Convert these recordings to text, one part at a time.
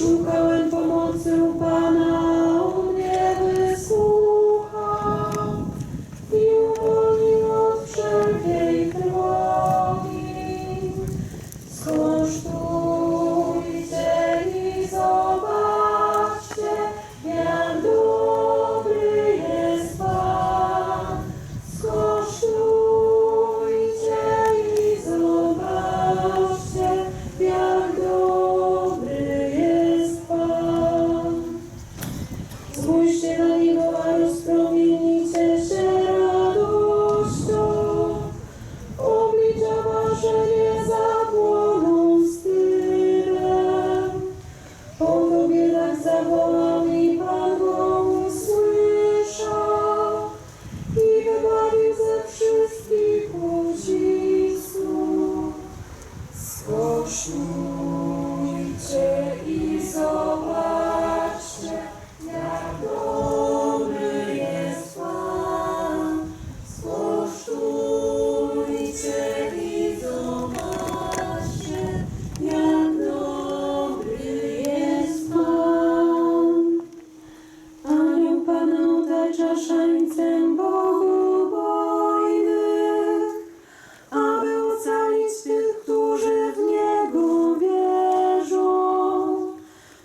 Szukałem pomocy upadłym. wszystkich ludzi. tańcem Bogu wojny, aby ocalić tych, którzy w Niego wierzą.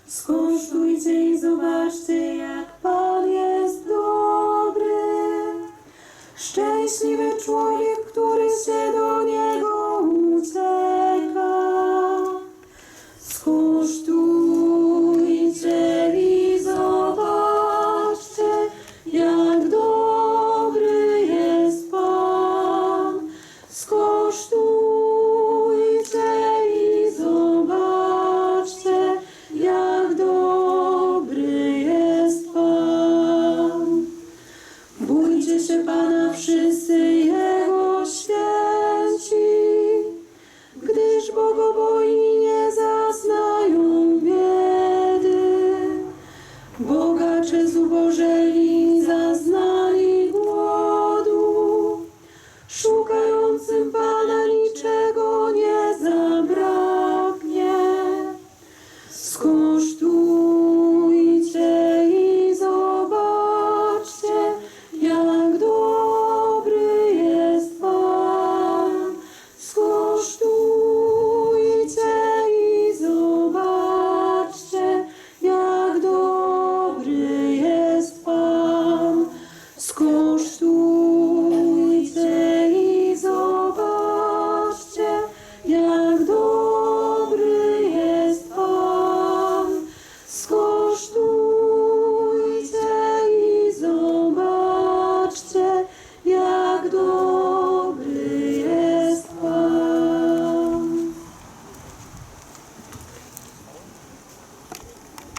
Skosztujcie i zobaczcie, jak Pan jest dobry. Szczęśliwy człowiek, który